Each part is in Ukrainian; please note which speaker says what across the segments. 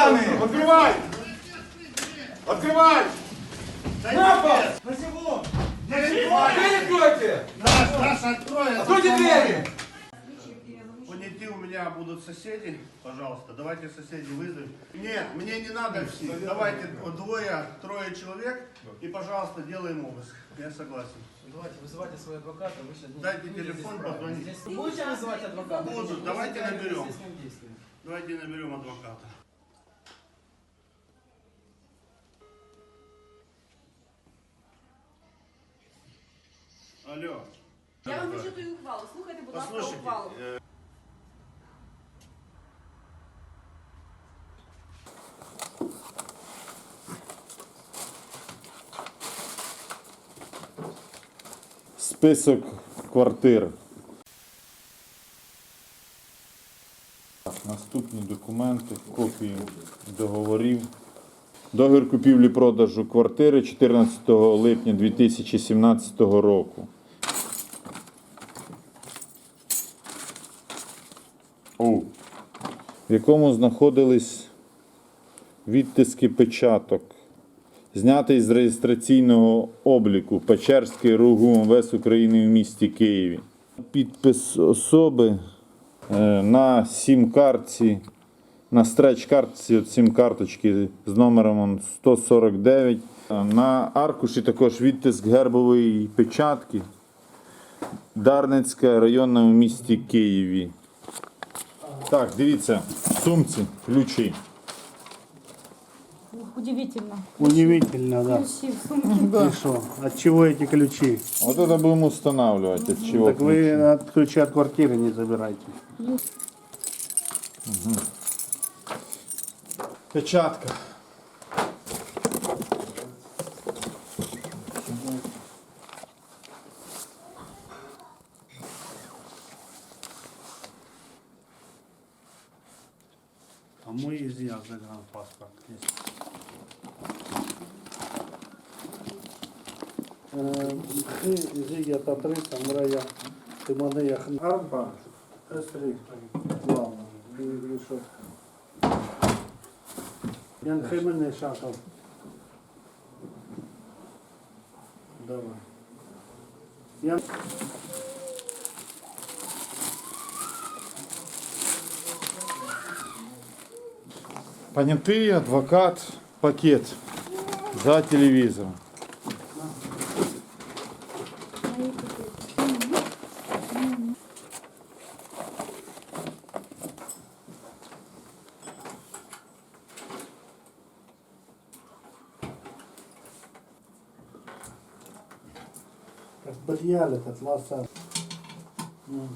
Speaker 1: Сами!
Speaker 2: Открывай! Открывай!
Speaker 1: Напа! На село! Дверь откройте!
Speaker 3: Наш, наш открой.
Speaker 1: Откройте двери!
Speaker 3: Понятые у меня будут соседи, пожалуйста. Давайте соседей вызовем. Нет, мне не надо все. Давайте двое, трое человек и, пожалуйста, делаем обыск. Я согласен.
Speaker 4: Давайте, вызывайте своего адвоката, вы сейчас не
Speaker 3: Дайте телефон, позвоните.
Speaker 4: Будете вызывать адвоката?
Speaker 3: Буду, давайте наберем. Давайте наберем адвоката. Алло.
Speaker 5: Я вам зачитую ухвалу. Слухайте, будь ласка,
Speaker 3: Послушайте,
Speaker 5: ухвалу.
Speaker 3: э,
Speaker 6: Список квартир. Так, наступні документи, копії договорів. Договір купівлі-продажу квартири 14 липня 2017 року. В якому знаходились відтиски печаток. Знятий з реєстраційного обліку Печерський рух УМВС України в місті Києві. Підпис особи е, на сім-картці, на стреч-картці от сім-карточки з номером 149. На аркуші також відтиск гербової печатки. Дарницька районна в місті Києві. Так, дивіться, в сумці, ключі.
Speaker 7: Удивительно.
Speaker 3: Удивительно, да.
Speaker 7: Ключи в сумке.
Speaker 3: И что? От чего эти ключи?
Speaker 6: Вот это будем устанавливать, от чего
Speaker 3: так вы
Speaker 6: ключи.
Speaker 3: от ключи от квартиры не забирайте.
Speaker 6: Печатка.
Speaker 3: А мой изъял загранпаспорт. Есть. Хи зига татрита мрая. Ти мене як арба. Естри. Главное. Що? Ян хай мене шакав. Давай. Ян
Speaker 6: Понятые, адвокат, пакет за телевизором.
Speaker 3: Как подъяли, как лоса. Ну.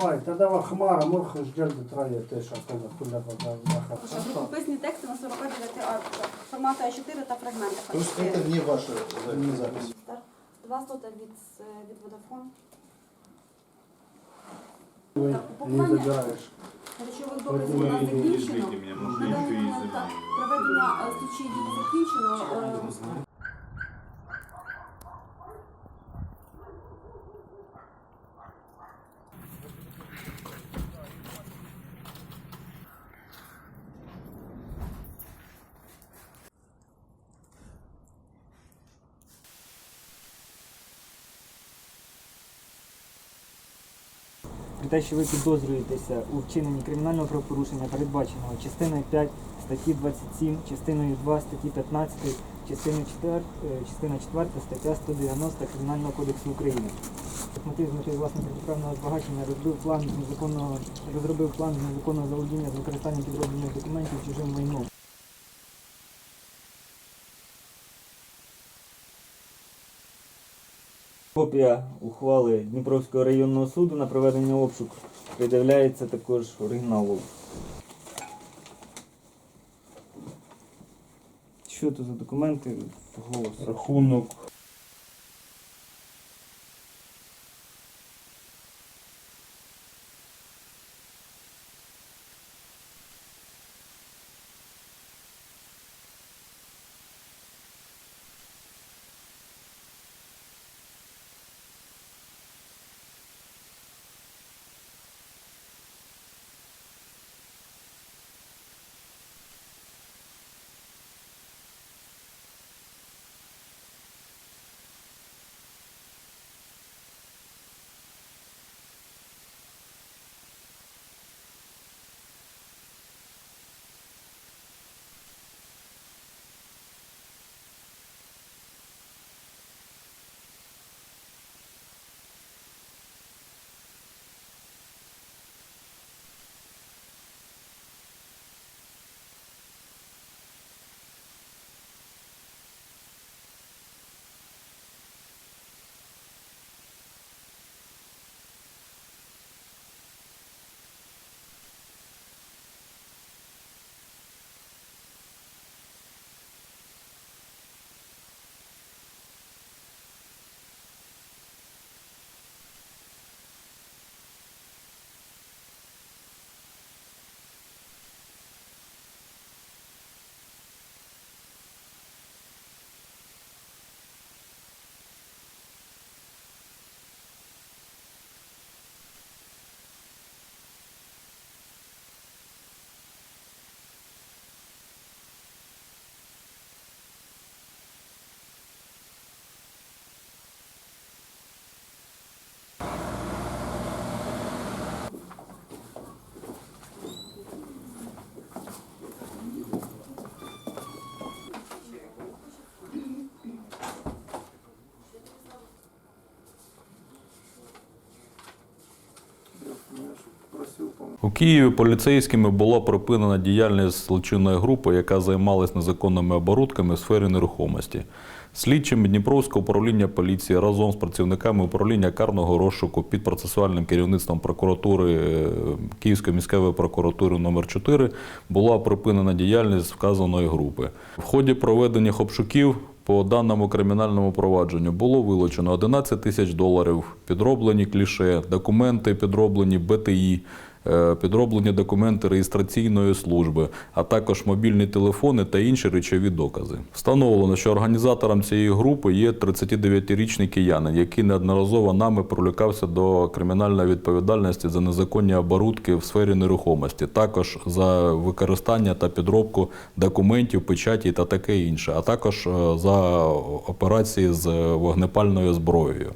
Speaker 3: Спай, та дава хмара, морха ждет до трая теж, а коли куля вода
Speaker 5: Рукописні тексти на 49 аркушах. Формату А4 та фрагменти.
Speaker 8: То есть это не ваша э, запись?
Speaker 5: Два слота від, е, від Vodafone.
Speaker 3: Ви не забираєш.
Speaker 5: Речових доказів у нас закінчено. На даний момент проведення е, слідчої дії закінчено. Е,
Speaker 4: При те, що ви підозрюєтеся у вчиненні кримінального правопорушення, передбаченого частиною 5 статті 27, частиною 2 статті 15, частиною 4, е, частина 4 стаття 190 Кримінального кодексу України. Мотив з метою власне протиправного збагачення розбив план незаконного розробив план незаконного заволодіння з використанням підроблених документів чужим майном. Копія ухвали Дніпровського районного суду на проведення обшуку придивляється також оригіналу. Що це за документи? Голос.
Speaker 6: Рахунок.
Speaker 2: У Києві поліцейськими була припинена діяльність злочинної групи, яка займалась незаконними оборудками в сфері нерухомості. Слідчими Дніпровського управління поліції разом з працівниками управління карного розшуку під процесуальним керівництвом прокуратури е, Київської міської прокуратури номер 4 була припинена діяльність вказаної групи. В ході проведення обшуків по даному кримінальному провадженню було вилучено 11 тисяч доларів, підроблені кліше, документи підроблені БТІ, підроблені документи реєстраційної служби, а також мобільні телефони та інші речові докази. Встановлено, що організатором цієї групи є 39-річний киянин, який неодноразово нами пролікався до кримінальної відповідальності за незаконні оборудки в сфері нерухомості, також за використання та підробку документів, печаті та таке інше, а також е, за операції з вогнепальною зброєю.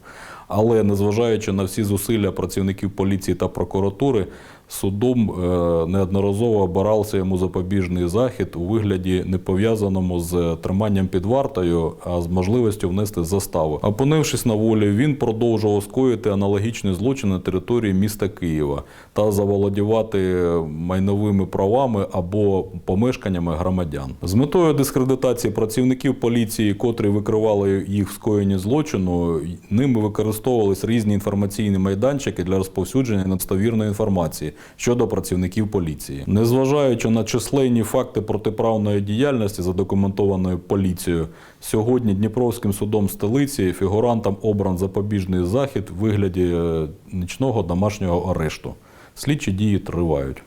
Speaker 2: Але незважаючи на всі зусилля працівників поліції та прокуратури, судом е, неодноразово обирався йому запобіжний захід у вигляді не пов'язаному з триманням під вартою, а з можливістю внести заставу. Опинившись на волі, він продовжував скоїти аналогічні злочини на території міста Києва та заволодівати майновими правами або помешканнями громадян. З метою дискредитації працівників поліції, котрі викривали їх в скоєнні злочину, ними використовувались різні інформаційні майданчики для розповсюдження недостовірної інформації щодо працівників поліції. Незважаючи на численні факти протиправної діяльності, задокументованої поліцією, сьогодні Дніпровським судом столиці фігурантам обран запобіжний захід в вигляді е, нічного домашнього арешту. Слідчі дії тривають.